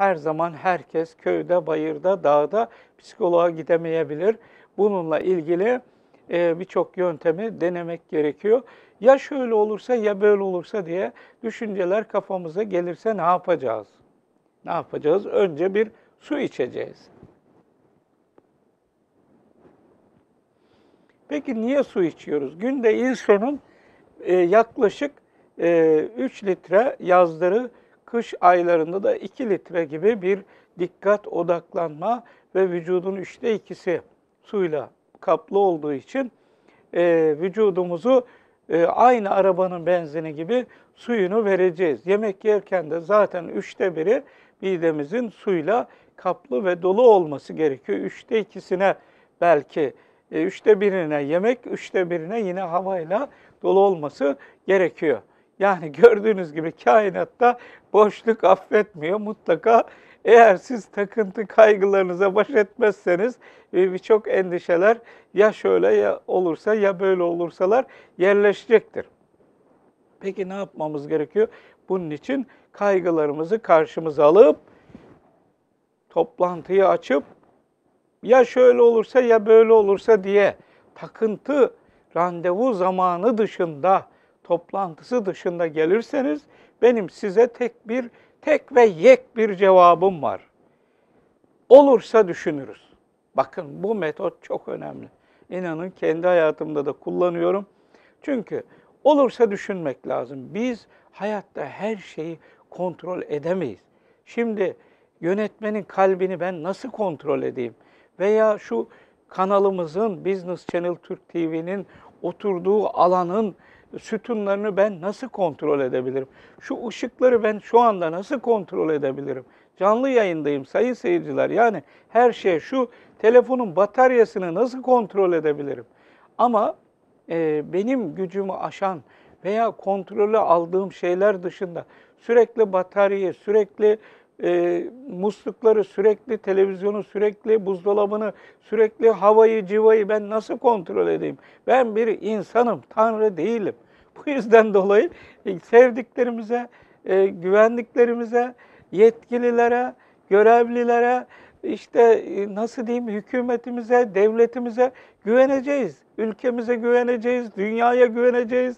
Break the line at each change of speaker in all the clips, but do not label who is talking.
her zaman herkes köyde, bayırda, dağda psikoloğa gidemeyebilir. Bununla ilgili e, birçok yöntemi denemek gerekiyor. Ya şöyle olursa ya böyle olursa diye düşünceler kafamıza gelirse ne yapacağız? Ne yapacağız? Önce bir su içeceğiz. Peki niye su içiyoruz? Günde insanın e, yaklaşık e, 3 litre yazları, kış aylarında da 2 litre gibi bir dikkat, odaklanma ve vücudun üçte ikisi suyla kaplı olduğu için e, vücudumuzu e, aynı arabanın benzini gibi suyunu vereceğiz. Yemek yerken de zaten üçte biri midemizin suyla kaplı ve dolu olması gerekiyor. Üçte ikisine belki e, üçte birine yemek, üçte birine yine havayla dolu olması gerekiyor. Yani gördüğünüz gibi kainatta boşluk affetmiyor. Mutlaka eğer siz takıntı kaygılarınıza baş etmezseniz birçok endişeler ya şöyle ya olursa ya böyle olursalar yerleşecektir. Peki ne yapmamız gerekiyor? Bunun için kaygılarımızı karşımıza alıp toplantıyı açıp ya şöyle olursa ya böyle olursa diye takıntı randevu zamanı dışında, toplantısı dışında gelirseniz benim size tek bir tek ve yek bir cevabım var. Olursa düşünürüz. Bakın bu metot çok önemli. İnanın kendi hayatımda da kullanıyorum. Çünkü olursa düşünmek lazım. Biz hayatta her şeyi kontrol edemeyiz. Şimdi yönetmenin kalbini ben nasıl kontrol edeyim? Veya şu kanalımızın Business Channel Türk TV'nin oturduğu alanın sütunlarını ben nasıl kontrol edebilirim? Şu ışıkları ben şu anda nasıl kontrol edebilirim? Canlı yayındayım sayın seyirciler. Yani her şey şu telefonun bataryasını nasıl kontrol edebilirim? Ama e, benim gücümü aşan veya kontrolü aldığım şeyler dışında sürekli bataryayı, sürekli e, muslukları, sürekli televizyonu, sürekli buzdolabını, sürekli havayı, civayı ben nasıl kontrol edeyim? Ben bir insanım, Tanrı değilim. Bu yüzden dolayı e, sevdiklerimize, e, güvendiklerimize, yetkililere, görevlilere, işte e, nasıl diyeyim hükümetimize, devletimize güveneceğiz. Ülkemize güveneceğiz, dünyaya güveneceğiz,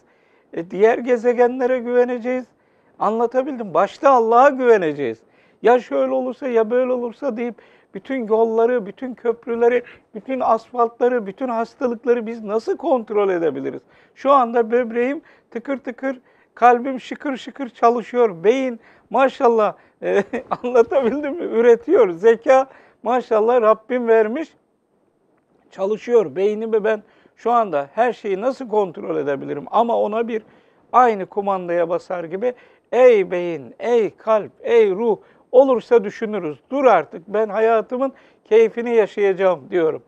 e, diğer gezegenlere güveneceğiz. Anlatabildim. Başta Allah'a güveneceğiz. Ya şöyle olursa ya böyle olursa deyip bütün yolları, bütün köprüleri, bütün asfaltları, bütün hastalıkları biz nasıl kontrol edebiliriz? Şu anda böbreğim tıkır tıkır, kalbim şıkır şıkır çalışıyor. Beyin maşallah e, anlatabildim mi? Üretiyor. Zeka maşallah Rabbim vermiş. Çalışıyor. Beynimi ben şu anda her şeyi nasıl kontrol edebilirim? Ama ona bir aynı kumandaya basar gibi ey beyin, ey kalp, ey ruh olursa düşünürüz. Dur artık ben hayatımın keyfini yaşayacağım diyorum.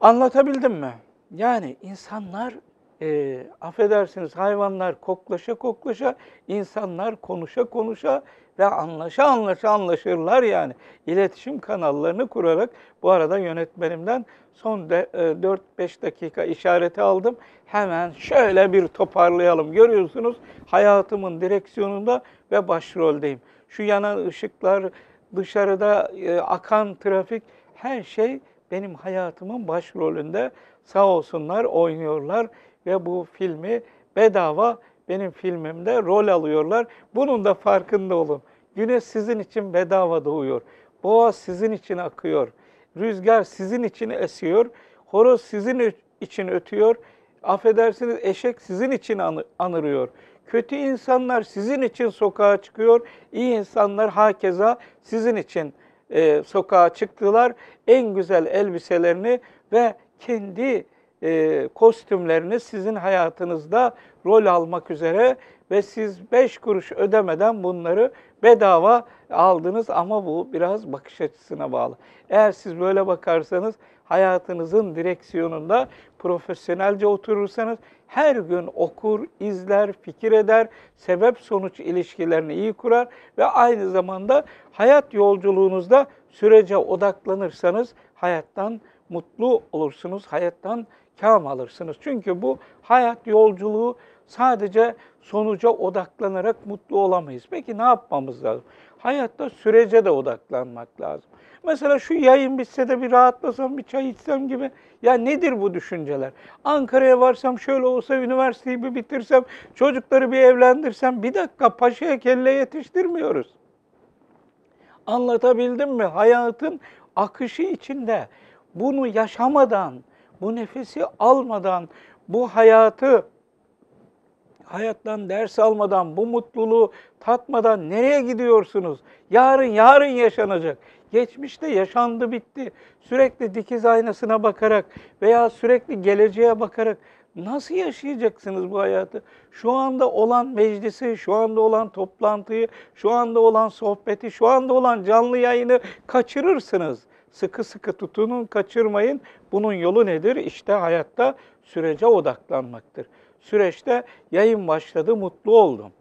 Anlatabildim mi? Yani insanlar e, affedersiniz hayvanlar koklaşa koklaşa, insanlar konuşa konuşa ve anlaşa anlaşa anlaşırlar yani. İletişim kanallarını kurarak bu arada yönetmenimden son 4-5 e, dakika işareti aldım. Hemen şöyle bir toparlayalım. Görüyorsunuz hayatımın direksiyonunda ve başroldeyim. Şu yanan ışıklar, dışarıda e, akan trafik her şey benim hayatımın başrolünde sağ olsunlar oynuyorlar ve bu filmi bedava benim filmimde rol alıyorlar. Bunun da farkında olun. Güneş sizin için bedava doğuyor. Boğaz sizin için akıyor. Rüzgar sizin için esiyor. Horoz sizin için ötüyor. Affedersiniz eşek sizin için anırıyor. Kötü insanlar sizin için sokağa çıkıyor. İyi insanlar hakeza sizin için e, sokağa çıktılar. En güzel elbiselerini ve kendi e, kostümlerini sizin hayatınızda rol almak üzere ve siz beş kuruş ödemeden bunları bedava aldınız ama bu biraz bakış açısına bağlı. Eğer siz böyle bakarsanız hayatınızın direksiyonunda profesyonelce oturursanız her gün okur, izler, fikir eder, sebep-sonuç ilişkilerini iyi kurar ve aynı zamanda hayat yolculuğunuzda sürece odaklanırsanız hayattan mutlu olursunuz, hayattan kam alırsınız. Çünkü bu hayat yolculuğu sadece sonuca odaklanarak mutlu olamayız. Peki ne yapmamız lazım? Hayatta sürece de odaklanmak lazım. Mesela şu yayın bitse de bir rahatlasam, bir çay içsem gibi. Ya nedir bu düşünceler? Ankara'ya varsam şöyle olsa, üniversiteyi bir bitirsem, çocukları bir evlendirsem. Bir dakika paşaya kelle yetiştirmiyoruz. Anlatabildim mi? Hayatın akışı içinde bunu yaşamadan, bu nefesi almadan, bu hayatı hayattan ders almadan, bu mutluluğu tatmadan nereye gidiyorsunuz? Yarın yarın yaşanacak. Geçmişte yaşandı bitti. Sürekli dikiz aynasına bakarak veya sürekli geleceğe bakarak nasıl yaşayacaksınız bu hayatı? Şu anda olan meclisi, şu anda olan toplantıyı, şu anda olan sohbeti, şu anda olan canlı yayını kaçırırsınız. Sıkı sıkı tutunun, kaçırmayın. Bunun yolu nedir? İşte hayatta sürece odaklanmaktır. Süreçte yayın başladı, mutlu oldum.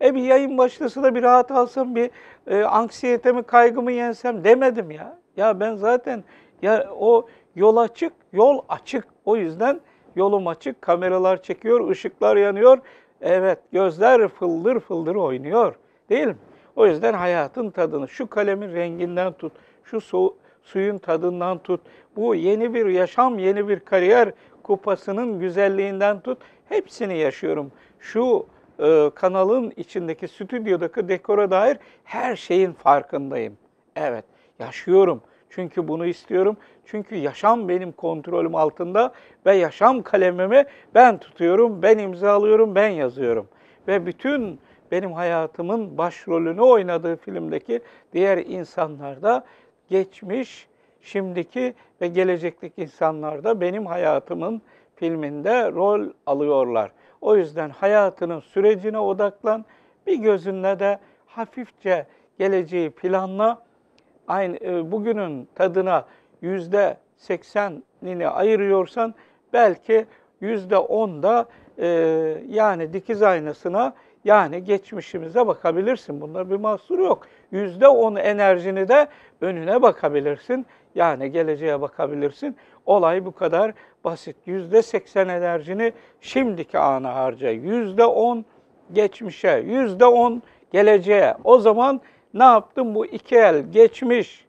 E bir yayın başlasa da bir rahat alsam, bir e, anksiyetemi, kaygımı yensem demedim ya. Ya ben zaten ya o yol açık, yol açık. O yüzden yolum açık, kameralar çekiyor, ışıklar yanıyor. Evet, gözler fıldır fıldır oynuyor. Değil mi? O yüzden hayatın tadını, şu kalemin renginden tut, şu su, suyun tadından tut, bu yeni bir yaşam, yeni bir kariyer kupasının güzelliğinden tut, hepsini yaşıyorum. Şu e, kanalın içindeki stüdyodaki dekora dair her şeyin farkındayım. Evet, yaşıyorum. Çünkü bunu istiyorum. Çünkü yaşam benim kontrolüm altında ve yaşam kalemimi ben tutuyorum, ben imzalıyorum, ben yazıyorum. Ve bütün benim hayatımın başrolünü oynadığı filmdeki diğer insanlar da geçmiş, şimdiki ve gelecekteki insanlar da benim hayatımın filminde rol alıyorlar. O yüzden hayatının sürecine odaklan, bir gözünle de hafifçe geleceği planla. Aynı e, bugünün tadına yüzde seksenini ayırıyorsan belki yüzde onda e, yani dikiz aynasına yani geçmişimize bakabilirsin. Bunda bir mahsur yok. Yüzde on enerjini de önüne bakabilirsin. Yani geleceğe bakabilirsin. Olay bu kadar basit. Yüzde seksen enerjini şimdiki ana harca. Yüzde on geçmişe, yüzde on geleceğe. O zaman ne yaptım? Bu iki el geçmiş,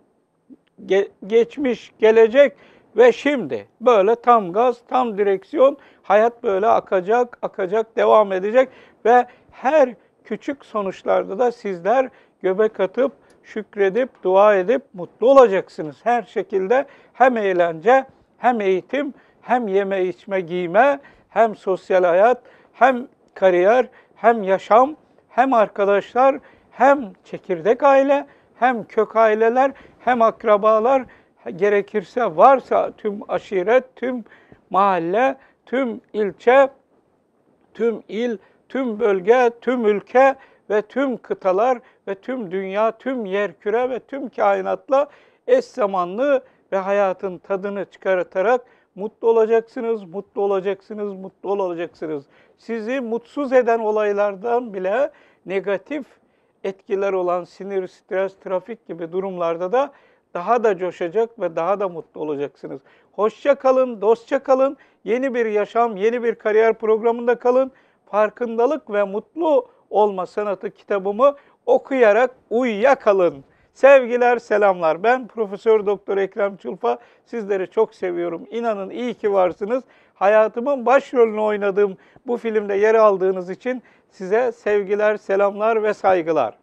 ge, geçmiş, gelecek ve şimdi. Böyle tam gaz, tam direksiyon. Hayat böyle akacak, akacak, devam edecek ve her küçük sonuçlarda da sizler göbek atıp, şükredip, dua edip mutlu olacaksınız. Her şekilde hem eğlence, hem eğitim, hem yeme içme giyme, hem sosyal hayat, hem kariyer, hem yaşam, hem arkadaşlar, hem çekirdek aile, hem kök aileler, hem akrabalar, gerekirse varsa tüm aşiret, tüm mahalle, tüm ilçe, tüm il, tüm bölge, tüm ülke ve tüm kıtalar ve tüm dünya, tüm yerküre ve tüm kainatla eş zamanlı ve hayatın tadını çıkartarak mutlu olacaksınız, mutlu olacaksınız, mutlu olacaksınız. Sizi mutsuz eden olaylardan bile negatif etkiler olan sinir, stres, trafik gibi durumlarda da daha da coşacak ve daha da mutlu olacaksınız. Hoşça kalın, dostça kalın. Yeni bir yaşam, yeni bir kariyer programında kalın. Farkındalık ve mutlu olma sanatı kitabımı okuyarak uyuyakalın. Sevgiler, selamlar. Ben Profesör Doktor Ekrem Çulfa. Sizleri çok seviyorum. İnanın iyi ki varsınız. Hayatımın başrolünü oynadığım bu filmde yer aldığınız için size sevgiler, selamlar ve saygılar.